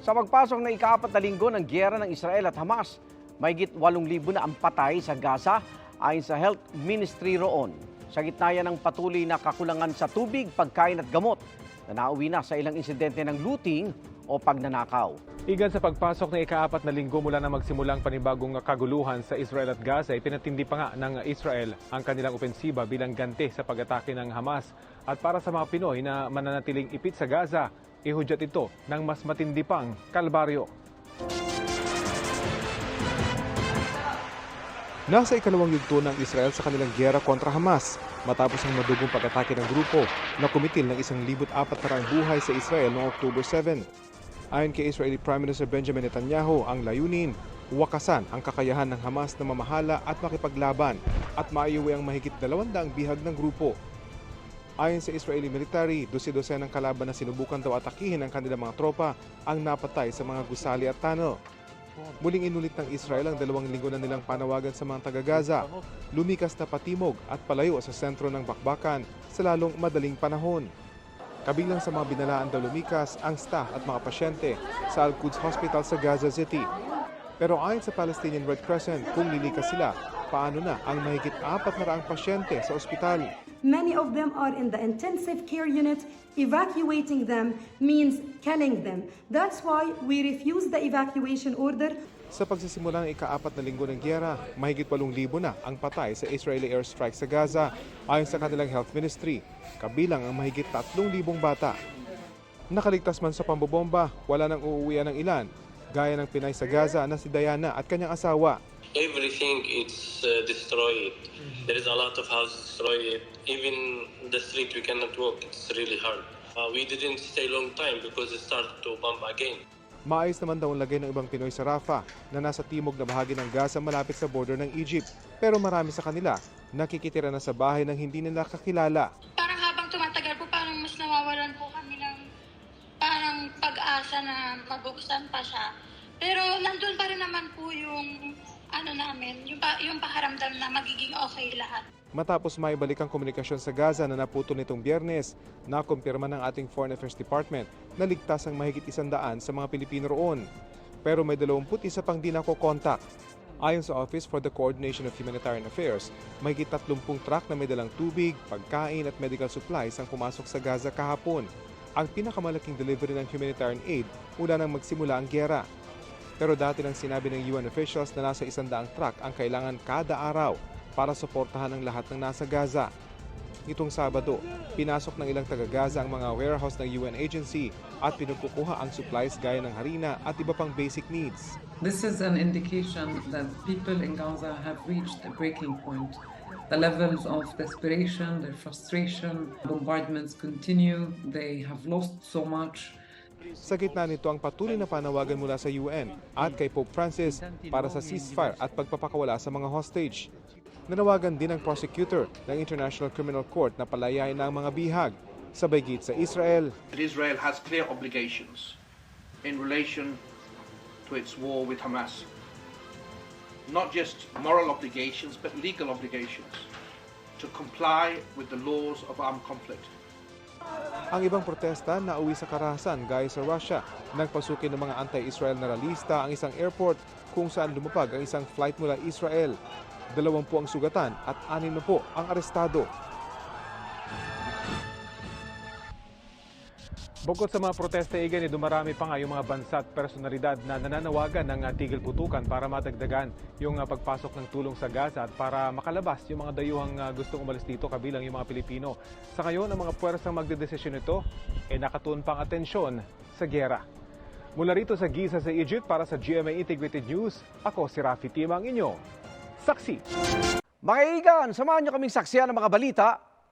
Sa pagpasok ng ikaapat na linggo ng gyera ng Israel at Hamas, mahigit 8,000 na ang patay sa Gaza ayon sa Health Ministry roon. Sa gitna yan ng patuloy na kakulangan sa tubig, pagkain at gamot na nauwi na sa ilang insidente ng looting o pagnanakaw. Igan sa pagpasok ng ikaapat na linggo mula na magsimulang panibagong kaguluhan sa Israel at Gaza, ipinatindi pa nga ng Israel ang kanilang opensiba bilang ganti sa pag-atake ng Hamas. At para sa mga Pinoy na mananatiling ipit sa Gaza, ihudyat ito ng mas matindi pang kalbaryo. Nasa ikalawang yugto ng Israel sa kanilang gyera kontra Hamas matapos ang madugong pag-atake ng grupo na kumitil ng isang libot apat na raang buhay sa Israel noong October 7. Ayon kay Israeli Prime Minister Benjamin Netanyahu, ang layunin, wakasan ang kakayahan ng Hamas na mamahala at makipaglaban at maiuwi ang mahigit 200 bihag ng grupo. Ayon sa Israeli military, dosi-dosen ng kalaban na sinubukan daw atakihin ng kanilang mga tropa ang napatay sa mga gusali at tunnel. Muling inulit ng Israel ang dalawang linggo na nilang panawagan sa mga taga-Gaza. Lumikas na patimog at palayo sa sentro ng bakbakan sa lalong madaling panahon. Kabilang sa mga binalaan daw lumikas ang staff at mga pasyente sa Al-Quds Hospital sa Gaza City. Pero ayon sa Palestinian Red Crescent, kung lilikas sila, paano na ang mahigit apat na raang pasyente sa ospital? Many of them are in the intensive care unit. Evacuating them means killing them. That's why we refuse the evacuation order. Sa pagsisimula ng ikaapat na linggo ng gyera, mahigit 8,000 na ang patay sa Israeli airstrike sa Gaza ayon sa kanilang health ministry, kabilang ang mahigit 3,000 bata. Nakaligtas man sa pambobomba, wala nang uuwian ng ilan, gaya ng Pinay sa Gaza na si Diana at kanyang asawa. everything is uh, destroyed. There is a lot of houses destroyed. Even the street we cannot walk. It's really hard. Uh, we didn't stay long time because it started to bomb again. Maayos naman daw ang lagay ng ibang Pinoy sa Rafah na nasa timog na bahagi ng Gaza malapit sa border ng Egypt. Pero marami sa kanila nakikitira na sa bahay ng hindi nila kakilala. Pag-asa na mabuksan pa siya. Pero nandun pa rin naman po yung ano namin, yung, pa, yung paharamdam na magiging okay lahat. Matapos maibalik ang komunikasyon sa Gaza na naputo nitong biyernes, nakumpirma ng ating Foreign Affairs Department na ligtas ang mahigit isandaan sa mga Pilipino roon. Pero may 21 pang di nakokontak. Ayon sa Office for the Coordination of Humanitarian Affairs, mahigit 30 truck na may dalang tubig, pagkain at medical supplies ang pumasok sa Gaza kahapon. Ang pinakamalaking delivery ng humanitarian aid mula nang magsimula ang gyera. Pero dati nang sinabi ng UN officials na nasa isandaang truck ang kailangan kada araw para suportahan ang lahat ng nasa Gaza. Nitong Sabado, pinasok ng ilang taga-Gaza ang mga warehouse ng UN agency at pinagkukuha ang supplies gaya ng harina at iba pang basic needs. This is an indication that people in Gaza have reached a breaking point. The levels of desperation, their frustration, bombardments continue. They have lost so much. Sa gitna nito ang patuloy na panawagan mula sa UN at kay Pope Francis para sa ceasefire at pagpapakawala sa mga hostage. Nanawagan din ang prosecutor ng International Criminal Court na palayain na ang mga bihag sa git sa Israel. Israel has clear obligations in relation to its war with Hamas. Not just moral obligations, but legal obligations to comply with the laws of armed conflict. Ang ibang protesta na uwi sa karahasan gaya sa Russia nang pasukin ng mga anti-Israel na ralista ang isang airport kung saan lumapag ang isang flight mula Israel. Dalawampu ang sugatan at anim na po ang arestado. Bukod sa mga protesta, Igan, eh, dumarami pa nga yung mga bansa at personalidad na nananawagan ng ah, tigil putukan para matagdagan yung ah, pagpasok ng tulong sa Gaza at para makalabas yung mga dayuhang ah, gustong umalis dito kabilang yung mga Pilipino. Sa ngayon, ang mga puwersang magdedesisyon nito ay nakatuon pang atensyon sa gyera. Mula rito sa Giza sa Egypt para sa GMA Integrated News, ako si Rafi Timang inyo. Saksi! Mga igan, samahan nyo kaming saksiyan ng mga balita.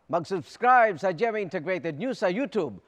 Mag-subscribe sa GMA Integrated News sa YouTube.